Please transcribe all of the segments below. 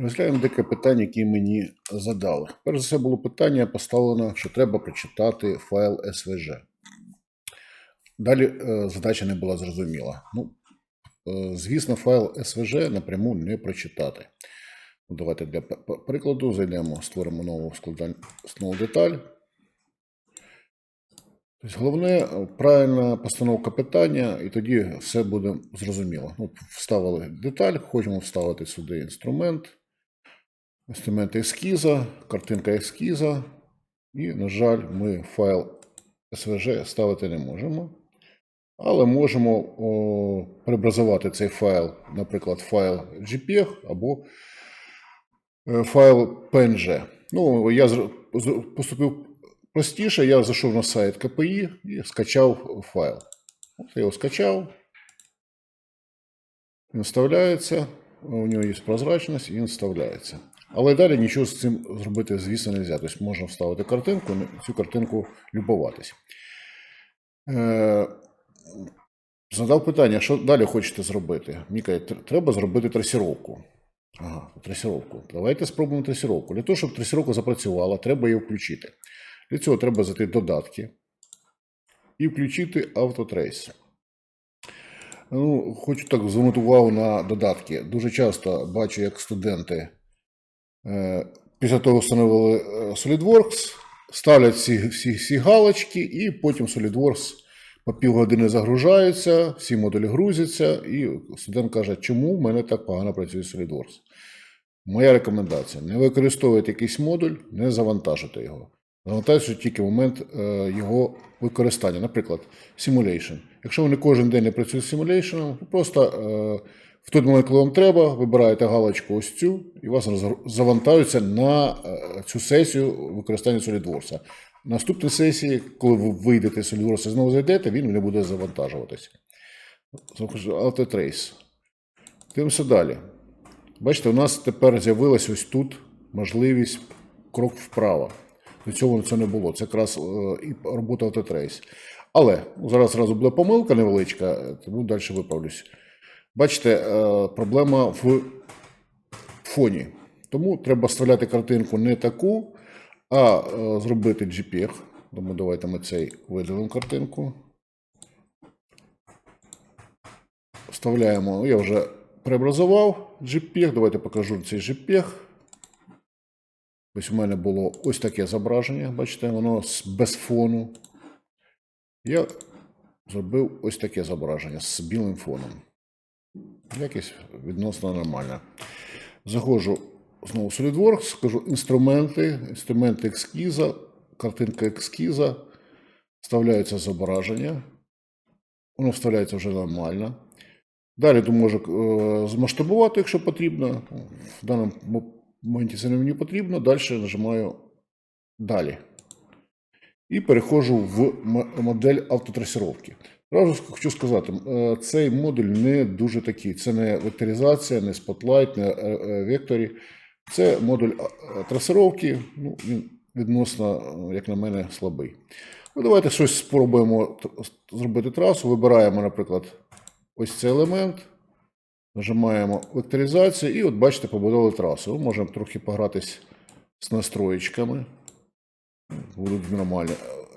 Розглянемо деяке питання, які мені задали. Перш за все було питання поставлено, що треба прочитати файл SVG. Далі е, задача не була зрозуміла. Ну, е, звісно, файл SVG напряму не прочитати. Ну, давайте для прикладу зайдемо, створимо нову складань, нову деталь. Тобто головне е, правильна постановка питання, і тоді все буде зрозуміло. Ну, вставили деталь, хочемо вставити сюди інструмент, інструмент ескіза, картинка ескіза. І, на жаль, ми файл SVG ставити не можемо. Але можемо о, преобразувати цей файл, наприклад, файл JPEG або е, файл PNG. Ну, я поступив простіше, я зайшов на сайт КПІ і скачав файл. От я його скачав. Він вставляється, у нього є прозрачність, і він вставляється. Але далі нічого з цим зробити, звісно, не можна. Тобто можна вставити картинку, цю картинку любуватись. Е, задав питання, що далі хочете зробити? Мені кажуть, треба зробити трасіровку. Ага, трасіровку. Давайте спробуємо трасіровку. Для того, щоб трасіровка запрацювала, треба її включити. Для цього треба зайти додатки і включити автотрейс. Ну, хочу так звернути увагу на додатки. Дуже часто бачу, як студенти після того встановили е, SolidWorks, ставлять всі, всі, всі галочки, і потім SolidWorks по півгодини загружається, всі модулі грузяться, і студент каже, чому в мене так погано працює SolidWorks. Моя рекомендація: не використовуйте якийсь модуль, не завантажуйте його. Завантажуйте тільки момент е, його використання. Наприклад, Simulation. Якщо ви не кожен день не працюєте з Simulation, просто е, в той момент, коли вам треба, вибираєте галочку ось цю, і вас завантажується на е, цю сесію використання SolidWorks. Наступній сесії, коли ви вийдете з SolidWorks і знову зайдете, він не буде завантажуватися. Autotrace. Дивимося далі. Бачите, у нас тепер з'явилась ось тут можливість крок вправо. До цього це не було. Це якраз е, і робота автотрейс. Але ну, зараз зразу буде помилка невеличка, е, тому далі виправлюсь. Бачите, е, проблема в фоні. Тому треба вставляти картинку не таку, а е, зробити JPEG. Тому давайте ми цей видалимо картинку. Вставляємо, я вже преобразував JPEG. Давайте покажу цей JPEG. Ось у мене було ось таке зображення, бачите, воно без фону. Я зробив ось таке зображення з білим фоном. Якість відносно нормальна. Заходжу знову в SolidWorks, скажу інструменти, інструменти ескіза, картинка ескіза, вставляється зображення. Воно вставляється вже нормально. Далі то можу е, змасштабувати, якщо потрібно. В даному моменті це не мені потрібно. Далі нажимаю Далі. І переходжу в модель автотрасіровки. Одразу хочу сказати, е, цей модуль не дуже такий. Це не векторизація, не Spotlight, не е, е, векторі. Це модуль е, трасировки. Ну, він відносно, як на мене, слабий. Ну, давайте щось спробуємо зробити трасу. Вибираємо, наприклад, ось цей елемент. Нажимаємо векторизацію і от бачите, побудували трасу. Ми можемо трохи погратись з настроєчками. Будуть нормальні.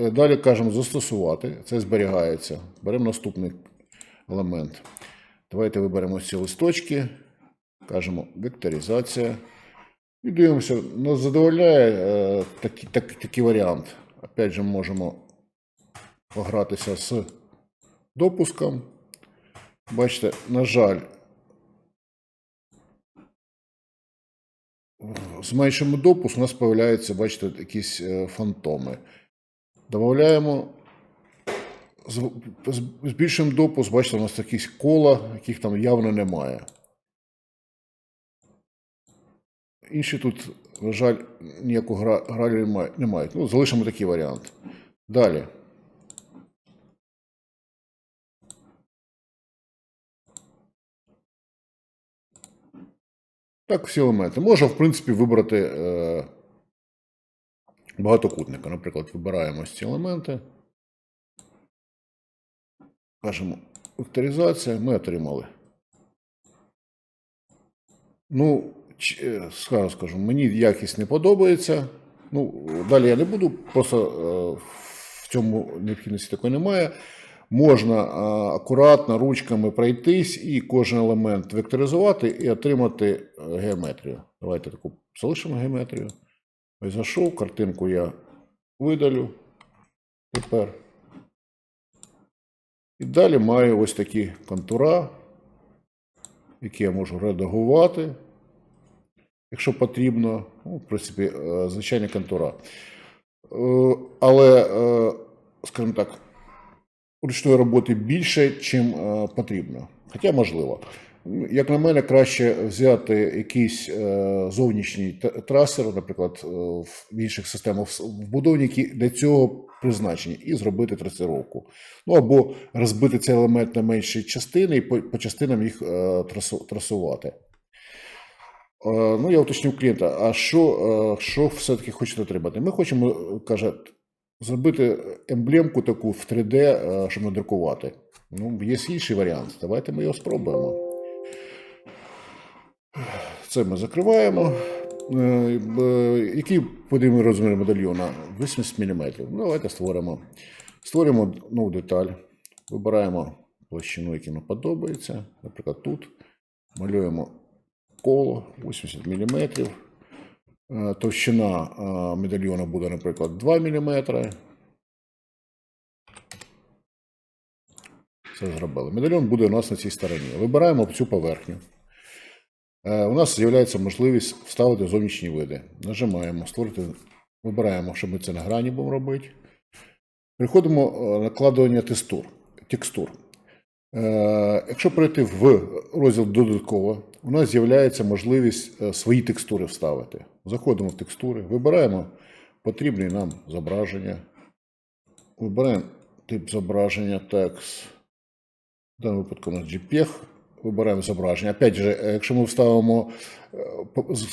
Е, Далі кажемо застосувати. Це зберігається. Беремо наступний елемент. Давайте виберемо ці листочки. Кажемо векторизація. І дивимося, нас задовольняє е, такий, так, такий варіант. Опять же, можемо погратися з допуском. Бачите, на жаль, зменшимо допуск, у нас з'являються, бачите, якісь е, фантоми. Додаємо, з- з- допуск, бачите, у нас якісь кола, яких там явно немає. Інші тут, на жаль, ніякого гра, гралі немає. Ну, залишимо такий варіант. Далі. Так, всі елементи. Можна, в принципі, вибрати е, багатокутника. Наприклад, вибираємо ці елементи. Кажемо векторизація, ми отримали. Ну, е, Скажу, скажу, мені якість не подобається. Ну, далі я не буду, просто е, в цьому необхідності такої немає. Можна е, акуратно ручками пройтись і кожен елемент векторизувати і отримати геометрію. Давайте таку залишимо геометрію. Ось зайшов, картинку я видалю. Тепер. І далі маю ось такі контура, які я можу редагувати, якщо потрібно. Ну, в принципі, е, звичайні контура. Е, Але, е, скажімо так, ручної роботи більше, е, потрібно. Хоча можливо. Як на мене, краще взяти якийсь е, зовнішній трасер, наприклад, е, в інших системах вбудовані, які для цього призначені, і зробити трасировку. Ну або розбити цей елемент на менші частини і по, частинам їх е, трасувати. Ну, я уточнив клієнта, а що, що все-таки хочете отримати? Ми хочемо, каже, зробити емблемку таку в 3D, е, щоб надрукувати. Ну, є інший варіант. Давайте ми його спробуємо. Це ми закриваємо. Е, Який потрібний розмір медальйона? 80 мм. Ну, давайте створимо. Створюємо нову деталь. Вибираємо площину, яка нам подобається. Наприклад, тут. Малюємо коло 80 мм. Товщина е, медальйона буде, наприклад, 2 мм. Все зробили. Медальйон буде у нас на цій стороні. Вибираємо цю поверхню. Е, У нас з'являється можливість вставити зовнішні види. Нажимаємо, створити, вибираємо, що ми це на грані будемо робити. Переходимо е, накладування текстур. текстур. Е, Якщо перейти в розділ додатково, у нас з'являється можливість свої текстури вставити. Заходимо в текстури, вибираємо потрібні нам зображення. Вибираємо тип зображення текст. В даному випадку у нас JPEG. Вибираємо зображення. Опять же, е, якщо ми вставимо е,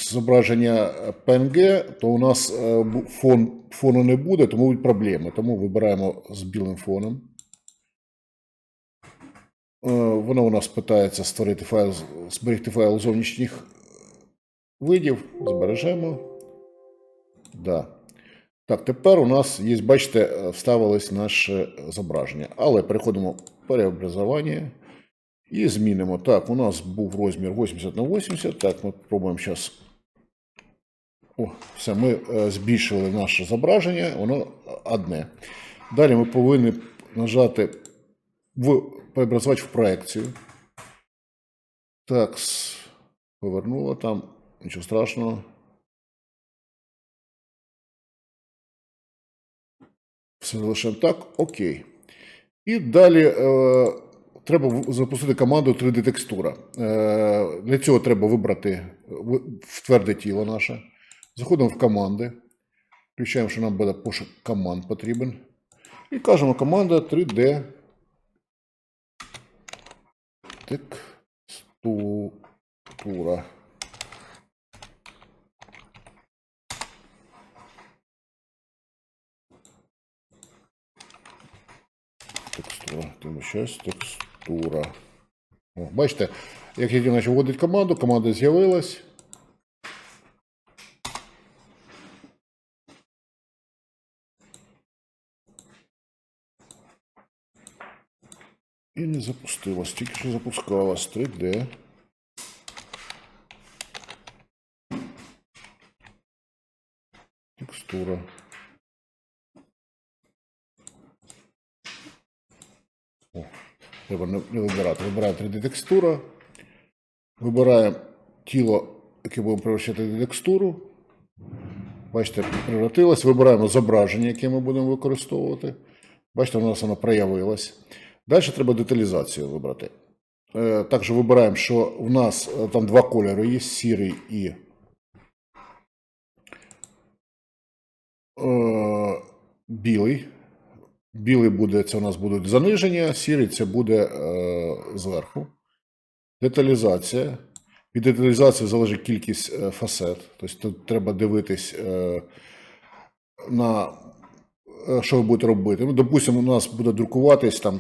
зображення PNG, то у нас е, фон, фону не буде, тому будуть проблеми. Тому вибираємо з білим фоном. Воно у нас питається створити файл, зберегти файл зовнішніх видів. Збережемо. Да. Так, тепер у нас є, бачите, вставилось наше зображення. Але переходимо в переобразування і змінимо. Так, у нас був розмір 80 на 80. Так, ми спробуємо зараз. О, все, ми е, збільшили наше зображення, воно одне. Далі ми повинні нажати в преобразувати в проекцію. Так, повернуло там, нічого страшного. Все залишаємо так, окей. І далі е, треба запустити команду 3D текстура. Е, для цього треба вибрати в тверде тіло наше. Заходимо в команди. Включаємо, що нам буде пошук команд потрібен. І кажемо команда 3D текстура. Текстура. Тому щось текстура. О, бачите, як я почав вводити команду, команда з'явилась. І не запустилась, тільки що запускалась 3D. Текстура. О, не не вибирати. Вибираємо 3D текстура. Вибираємо тіло, яке будемо превращати в текстуру. Бачите, превратилось. Вибираємо зображення, яке ми будемо використовувати. Бачите, у нас воно проявилось. Далі треба деталізацію вибрати. Е, Також вибираємо, що в нас е, там два кольори є: сірий і е, білий. Білий буде, це у нас будуть заниження, сірий це буде е, зверху. Деталізація. Від деталізації залежить кількість е, фасет. Тобто тут треба дивитись е, на е, що ви будете робити. Ну, допустимо, у нас буде друкуватись там,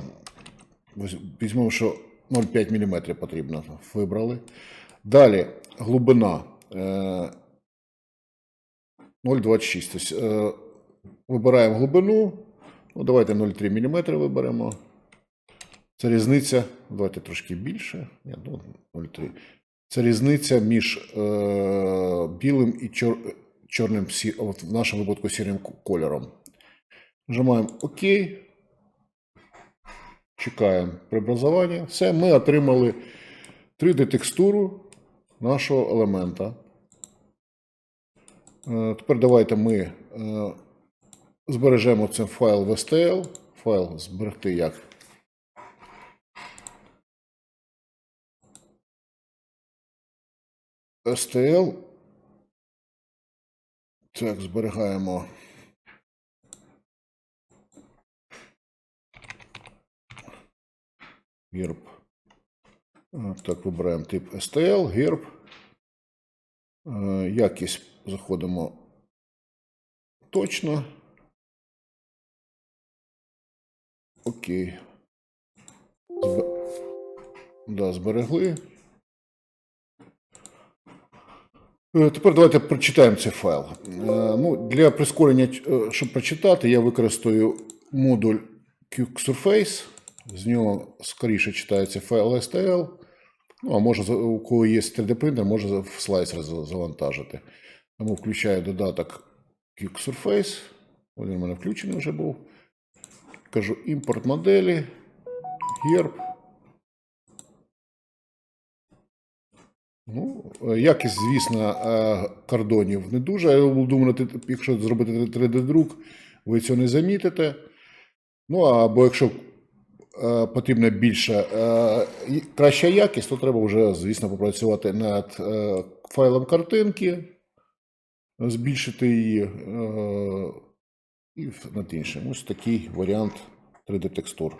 візьмемо, що 0,5 мм потрібно. Вибрали. Далі глибина. е, 0,26. Тобто, е, вибираємо глибину. Ну, давайте 0,3 мм виберемо. Це різниця. Давайте трошки більше. Ні, ну, 0,3. Це різниця між е, білим і чор, чорним, от в нашому випадку сірим кольором. Нажимаємо ОК. Чекаємо преобразування. Все, ми отримали 3D-текстуру нашого елемента. Е, Тепер давайте ми е, збережемо цей файл в STL. Файл зберегти як. STL. Так, зберігаємо. Герб. Так, вибираємо тип STL, герб. Якість заходимо точно. Окей. Зб... Да, зберегли. Е, Тепер давайте прочитаємо цей файл. Е, Ну, для прискорення, е, щоб прочитати, я використаю модуль QSurface. З нього скоріше читається файл STL. Ну, а може, у кого є 3D принтер, може в слайсер завантажити. Тому включаю додаток QSurface. Він у мене включений вже був. Кажу імпорт моделі, герб. Ну, е, якість, звісно, е, кордонів не дуже. Я думаю, ти- якщо зробити 3D-друк, ви цього не замітите. Ну, або якщо е, потрібна більша краща якість, то треба вже, звісно, попрацювати над файлом картинки, збільшити її і над іншим. Ось такий варіант 3D-текстур.